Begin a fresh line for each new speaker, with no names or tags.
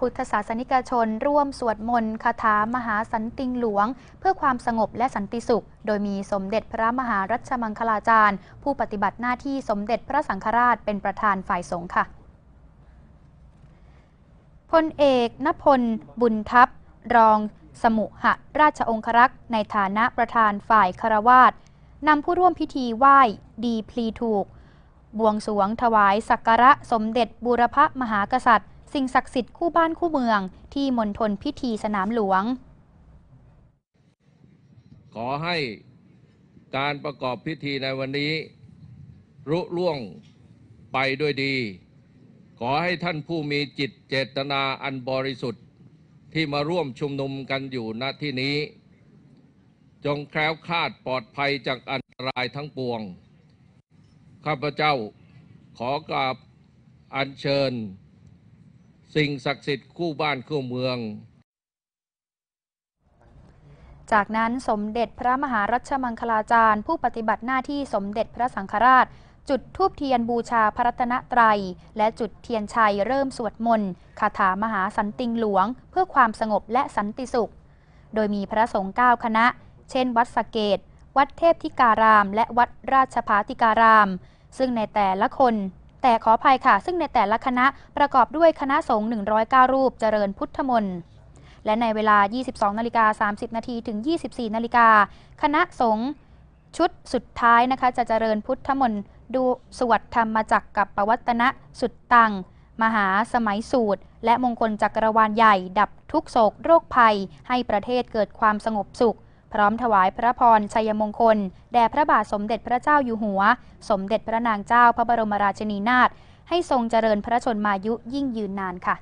พุทธศาสนิกชน ร่วมสวดมนต์คาถามหาสันติงหลวง เพื่อความสงบและสันติสุข โดยมีสมเด็จพระมหารัชมังคลาจารย์ ผู้ปฏิบัติหน้าที่สมเด็จพระสังฆราชเป็นประธานฝ่ายสงฆ์ค่ะพลเอกนพล บุญทัพ รอง สมุหราชองครักษ์ ในฐานะประธานฝ่ายคารวาสนำผู้ร่วมพิธีไหว้ดีพลีถูก บวงสรวงถวายสักการะสมเด็จบูรพมหากษัตริย์ สิ่งศักดิ์สิทธิ์คู่บ้านคู่เมือง ที่มณฑลพิธีสนามหลวง
ขอให้การประกอบพิธีในวันนี้ รุล่วงไปด้วยดี ขอให้ท่านผู้มีจิตเจตนาอันบริสุทธิ์ที่มาร่วมชุมนุมกันอยู่ณที่นี้ จงแคล้วคลาดปลอดภัยจากอันตรายทั้งปวง ข้าพเจ้าขอกราบอัญเชิญ สิ่งศักดิ์สิทธิ์คู่บ้านคู่เมือง
จากนั้นสมเด็จพระมหารัชมังคลาจารย์ ผู้ปฏิบัติหน้าที่สมเด็จพระสังฆราช จุดทูบเทียนบูชาพระรัตนตรัย และจุดเทียนชัยเริ่มสวดมนต์คาถามหาสันติงหลวง เพื่อความสงบและสันติสุข โดยมีพระสงฆ์เก้าคณะ เช่น วัดสเกต วัดเทพธิการาม และวัดราชภาธิการาม ซึ่งในแต่ละคน แต่ขออภัยค่ะ ซึ่งในแต่ละคณะประกอบด้วยคณะสงฆ์109 รูปเจริญพุทธมนต์และในเวลา 22นาฬิกา30 นาทีถึง 24นาฬิกาคณะสงฆ์ชุดสุดท้ายนะคะ จะเจริญพุทธมนต์ดูสวดธรรมจักกับปวัตนะสุดตัง มหาสมัยสูตร และมงคลจักรวาลใหญ่ ดับทุกโศกโรคภัย ให้ประเทศเกิดความสงบสุข พร้อมถวายพระพรชัยมงคล แด่พระบาทสมเด็จพระเจ้าอยู่หัว สมเด็จพระนางเจ้าพระบรมราชินีนาถให้ทรงเจริญพระชนมายุยิ่งยืนนานค่ะ